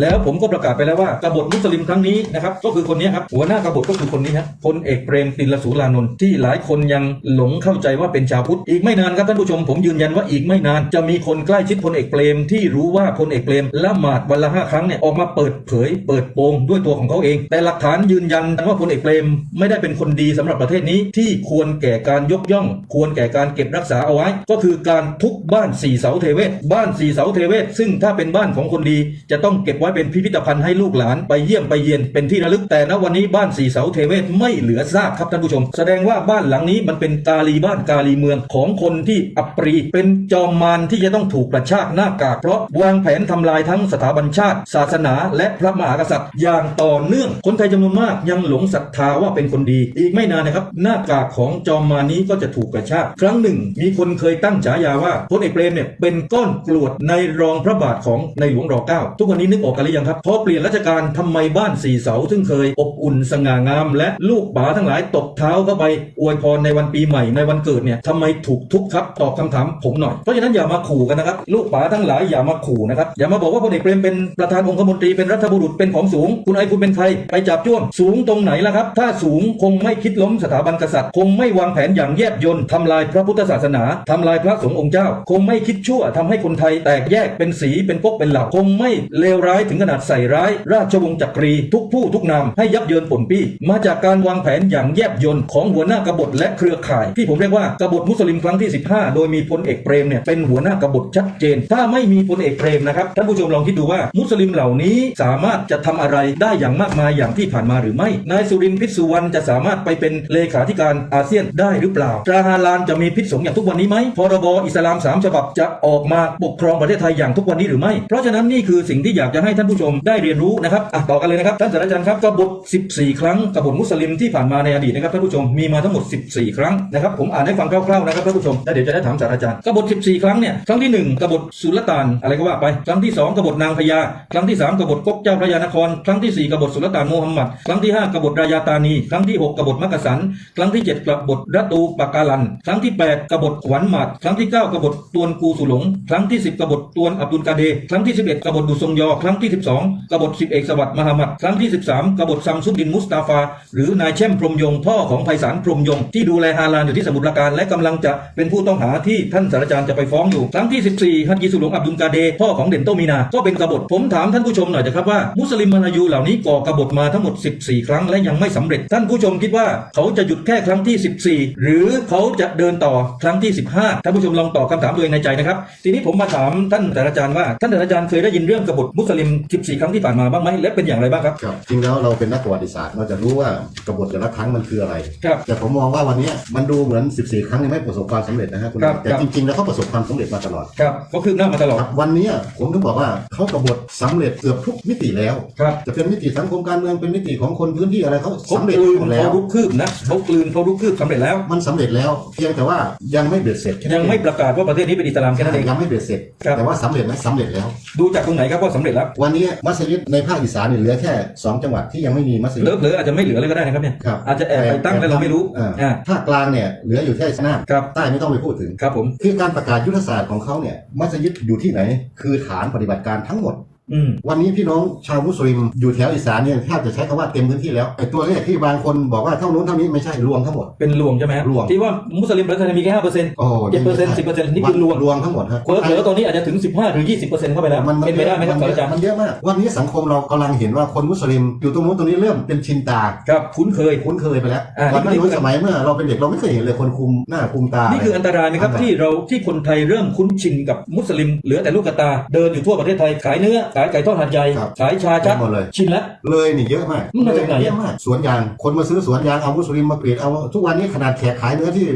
แล้วผมก็ประกาศไปแล้วว่ากบฏมุสลิมครั้งนี้นะครับก็คือคนนี้ครับหัวหน้ากบฏก็คือคนนี้ฮะพลเอกเปรมติลสูรานนท์ที่หลายคนยังหลงเข้าใจว่าเป็นชาวพุทธอีกไม่นานครับท่านผู้ชมผมยืนยันว่าอีกไม่นานจะมีคนใกล้ชิดพลเอกเปรมที่รู้ว่าพลเอกเปรมละหมาดวันละห้าครั้งเนี่ยออกมาเปิดเผย เปิดโปงด้วยตัวของเขาเอง แต่หลักฐานยืนยันว่าพลเอกเปรมไม่ได้เป็นคนดีสำหรับประเทศนี้ที่ควรแก่การยกย่อง ควรแก่การเก็บรักษาเอาไว้ ก็คือการทุบบ้านสี่เสาเทเวศบ้านสี่เสาเทเวศซึ่งถ้าเป็นบ้านของคนดีจะต้องเก็บไว้เป็นพิพิธภัณฑ์ให้ลูกหลานไปเยี่ยมไปเยียนเป็นที่ระลึกแต่ณวันนี้บ้านสี่เสาเทเวศไม่เหลือซากครับท่านผู้ชม แสดงว่าบ้านหลังนี้มันเป็นกาลีบ้านกาลีเมืองของคนที่อัปรีเป็นจอมมารที่จะต้องถูกกระชากหน้ากากเพราะวางแผนทำลายทั้งสถาบันชาติ ศาสนา และพระมหากษัตริย์อย่างต่อเนื่อง คนไทยจำนวนมากยังหลงศรัทธาว่าเป็นคนดี อีกไม่นานนะครับ หน้ากากของจอมมานี้ก็จะถูกกระชากครั้งหนึ่ง มีคนเคยตั้งฉายาว่าพลเอกเปรมเนี่ยเป็นก้อนกรวดในรองพระบาทของในหลวงรอเก้าทุกวันนี้นึกออกกันหรือยังครับพอเปลี่ยนราชการทำไมบ้านสี่เสาซึ่งเคยอบอุ่นสง่างาม และลูกป๋าทั้งหลายตบเท้าเข้าไปอวยพรในวันปีใหม่ในวันเกิดเนี่ยทำไมถูกทุบครับตอบคำถามผมหน่อยเพราะฉะนั้นอย่ามาขู่กันนะครับลูกป๋าทั้งหลายอย่ามาขู่นะครับอย่ามาบอกว่าพลเอกเปรมเป็นประธานองคมนตรีเป็นรัฐบุรุษเป็นของสูง คุณไอคุณเป็นใครไปจับจ้วงสูงตรงไหนล่ะครับ ถ้าสูงคงไม่คิดล้มสถาบันกษัตริย์ คงไม่วางแผนอย่างแยบยลทำลายพระพุทธศาสนาทำลายพระสงฆ์องค์เจ้า คงไม่คิดชั่วทำให้คนไทยแตกแยกเป็นสีเป็นก๊กเป็นเหล่าคงไม่เลวร้ายถึงขนาดใส่ร้าย ราชวงศ์จักรีทุกผู้ทุกนามให้ยับเยินป่นปี้ มาจากการวางแผนอย่างแยบยลของหัวหน้ากบฏและเครือข่าย ที่ผมเรียกว่ากบฏมุสลิมครั้งที่ 15 โดยมีพลเอกเปรมเนี่ยเป็นหัวหน้ากบฏชัดเจน ถ้าไม่มีพลเอกเปรมนะครับท่านผู้ชมลองคิดดูว่ามุสลิมเหล่านี้สามารถจะทำอะไรได้อย่างมากมายอย่างที่ผ่านมาหรือไม่นายสุรินทร์พิษสุวรรณจะสามารถไปเป็นเลขาธิการอาเซียนได้หรือเปล่าตราฮาลานจะมีพิษสงอย่างทุกวันนี้ไหมพรบอิสลามสามฉบับจะออกมาปกครองประเทศไทยอย่างทุกวันนี้หรือไม่ เพราะฉะนั้นนี่คือสิ่งที่อยากจะให้ท่านผู้ชมได้เรียนรู้นะครับอะต่อกันเลยนะครับท่านศาสตราจารย์ครับกบฏ 14 ครั้งกบฏมุสลิมที่ผ่านมาในอดีตนะครับท่านผู้ชมมีมาทั้งหมด 14 ครั้งนะครับผมอ่านให้ฟังคร่าวๆนะครับท่านผู้ชมแล้วเดี๋ยวจะได้ถามศาสตราจารย์กบฏ 14 ครั้งเนี่ยครั้งที่หนึ่งกบฏสุลต่านอะไรก็ว่าไป ครั้งที่สองกบฏนางพญาครั้งที่สามกบฏก๊กเจ้าพระยานคร ครั้งที่สี่กบฏสุลต่านโมฮัมหมัดครั้งที่ห้ากบฏรายาตานี ครั้งที่หกกบฏมักกะสัน ครั้งที่เจ็ดกบฏรัตูปากาลัน ครั้งที่แปดกบฏขวัญหมัด ครั้งที่เก้ากบฏตวนกูสุหลง ครั้งที่สิบกบฏตวนอับดุลกาเด ครั้งที่สิบเอ็ดกบฏดุทรงยอครั้งที่สิบสองกบฏสิบเอกสวัสดิ์มหามัดครั้งที่สิบสามกบฏซัมซุดดินมุสตาฟา หรือนายแช่มพรหมยงพ่อของไพศาลพรหมยง ที่ดูแลฮาลาลอยู่ที่สมุทรปราการและกำลังจะเป็นผู้ต้องหาที่ท่านสารจารย์จะไปฟ้องอยู่ ครั้งที่ 14ฮัจญีสุหลงอับดุลกาเดพ่อของเด่นโตมีนา ก็เป็นกบฏผมถามท่านผู้ชมหน่อยนะครับว่ามุสลิมมาลายูเหล่านี้ก่อกบฏมาทั้งหมด 14 ครั้งและยังไม่สำเร็จ ท่านผู้ชมคิดว่าเขาจะหยุดแค่ครั้งที่ 14 หรือเขาจะเดินต่อครั้งที่ 15ท่านผู้ชมลองตอบคำถามตัวเองในใจนะครับทีนี้ผมมาถามท่านศาสตราจารย์ว่าท่านศาสตราจารย์เคยได้ยินเรื่องกบฏมุสลิม14 ครั้งที่ผ่านมาบ้างไหมและเป็นอย่างไรบ้างครับ ครับจริงแล้วเราเป็นนักประวัติศาสตร์เราจะรู้ว่ากบฏแต่ละครั้งมันคืออะไร ครับ แต่ผมมองว่าวันนี้มันดูเหมือน 14 ครั้งยังไม่ประสบความสำเร็จนะฮะคุณครับแต่ครับ จริงๆแล้วเขาประสบความสำเร็จมาตลอดครับก็คืบหน้ามาตลอด ครับวันนี้ผมถึงบอกว่าเขากบฏสำเร็จเกือบทุกมิติแล้ว ครับจะเป็นมิติสังคมการเมืองเป็นมิติของคนพื้นที่อะไรเขาเขาสำเร็จกลืนหมดแล้ว เขารุกคืบนะเขากลืนเขารุกคืบสำเร็จแล้ว มันสำเร็จแล้วเพียงแต่ว่ายังไม่เบ็ดเสร็จแค่นั้นยังไม่ประกาศว่าประเทศนี้เป็นอิสลามแค่นั้นเอง ยังไม่เบ็ดเสร็จ ครับ แต่ว่าสำเร็จไหมสำเร็จแล้ว ดูจากตรงไหนครับว่าสำเร็จแล้ววันนี้มัสยิดในภาคอีสานเนี่ยเหลือแค่สองจังหวัดที่ยังไม่มีมัสยิดเหลือๆอาจจะไม่เหลือเลยก็ได้นะครับเนี่ยครับอาจจะแอบไปตั้งแล้วเราไม่รู้อ่า อ่า ภาคกลางเนี่ยเหลืออยู่แค่น่านครับ ใต้ไม่ต้องไปพูดถึง ครับผม คือการประกาศยุทธศาสตร์ของเขาเนี่ยมัสยิดอยู่ที่ไหน คือฐานปฏิบัติการทั้งหมด อืม วันนี้พี่น้องชาวมุสลิมอยู่แถวอีสานเนี่ยแทบจะใช้คำว่าเต็มพื้นที่แล้วไอ้ตัวเลขที่บางคนบอกว่าเท่านู้นเท่านี้ไม่ใช่รวมทั้งหมด เป็นลวงใช่ไหมฮะลวงที่ว่ามุสลิมประเทศไทยมีแค่ห้าเปอร์เซ็นต์โอ้เจ็ดเปอร์เซ็นต์สิบเปอร์เซ็นต์นี่คือรวมรวมทั้งหมดครับเผลอๆตอนนี้อาจจะถึงสิบห้าหรือยี่สิบเปอร์เซ็นต์เข้าไปแล้วมันมันเป็นไปได้ไหมครับมันอาจารย์มันเยอะมาก วันนี้สังคมเรากำลังเห็นว่าคนมุสลิมอยู่ตรงนู้นตรงนี้เริ่มเป็นชินตา ครับคุ้นเคย คุ้นเคยไปแล้วอ่าวันนั้นนี่คือสมัยเมื่อเราเป็นเด็กเราไม่เคยเห็นเลยคนคุมหน้าคุมตานี่คืออันตรายไหมครับอันตรายที่เราที่คนไทยเริ่มคุ้นชินกับมุสลิมเหลือแต่ลูกกระตาเดินอยู่ทั่วประเทศไทยขายเนื้อขายไก่ทอดหัดใหญ่ครับ ขายชาชักหมดเลย ชินแล้ว เลยนี่เยอะมากมันมาจากไหนอะ เยอะมากสวนยางคนมาซื้อสวนยางเอามุสลิมมาเปลี่ยนเอาทุกวันนี้ขนาดแขกขายเนื้อที่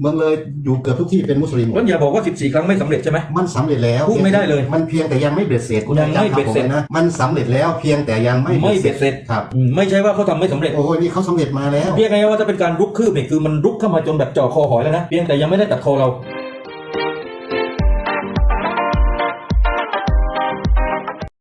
เมืองเลยอยู่เกือบทุกที่เป็นมุสลิมหมดแล้วอย่าบอกว่า 14 ครั้งไม่สำเร็จใช่ไหม มันสำเร็จแล้วพูดไม่ได้เลยมันเพียงแต่ยังไม่เบ็ดเสร็จคุณยังไม่เบ็ดเสร็จอาจารย์ครับผมนะมันสำเร็จแล้วเพียงแต่ยังไม่ไม่เบ็ดเสร็จครับอืมไม่ใช่ว่าเขาทำไม่สำเร็จโอ้ยนี่เขาสำเร็จมาแล้ว เรียกไงว่าจะเป็นการรุกคืบเนี่ยคือมันรุกเข้ามาจนแบบเจ่อคอหอยแล้วนะเพียงแต่ยังไม่ได้ตัดคอเรา